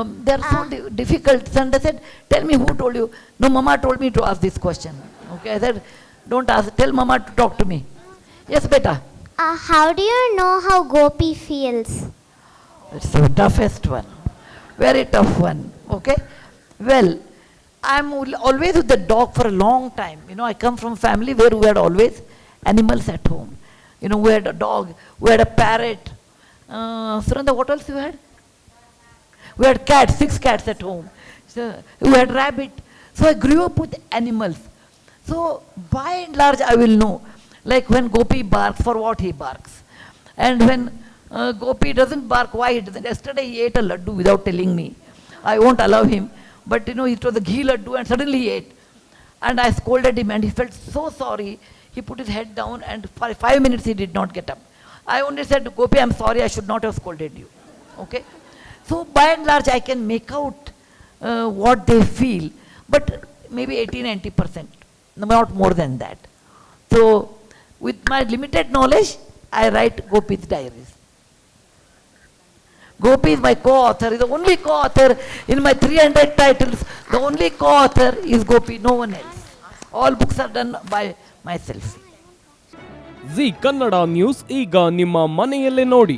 um, they're so di- difficult. And I said, tell me who told you. No, mama told me to ask this question. Okay, I said, don't ask, tell mama to talk to me. Yes, beta. Uh, how do you know how Gopi feels? It's the toughest one. Very tough one. Okay? Well, I'm always with the dog for a long time. You know, I come from a family where we had always animals at home. You know, we had a dog, we had a parrot. Uh, Suranda, what else you had? We had cats, six cats at home. So, we had rabbit. So I grew up with animals. So by and large, I will know. Like when Gopi barks, for what he barks. And when uh, Gopi doesn't bark, why he doesn't. Yesterday he ate a laddu without telling me. I won't allow him. But you know, it was a ghee laddu and suddenly he ate. And I scolded him and he felt so sorry. He put his head down and for five minutes he did not get up. I only said, Gopi, I'm sorry, I should not have scolded you. Okay? So by and large, I can make out uh, what they feel, but maybe 80 90 percent, not more than that. So, with my limited knowledge, I write Gopi's diaries. Gopi is my co-author, is the only co-author in my 300 titles. The only co-author is Gopi, no one else. All books are done by myself. Zee Kannada news ಈಗ ನಿಮ್ಮ ಮನೆಯಲ್ಲೇ ನೋಡಿ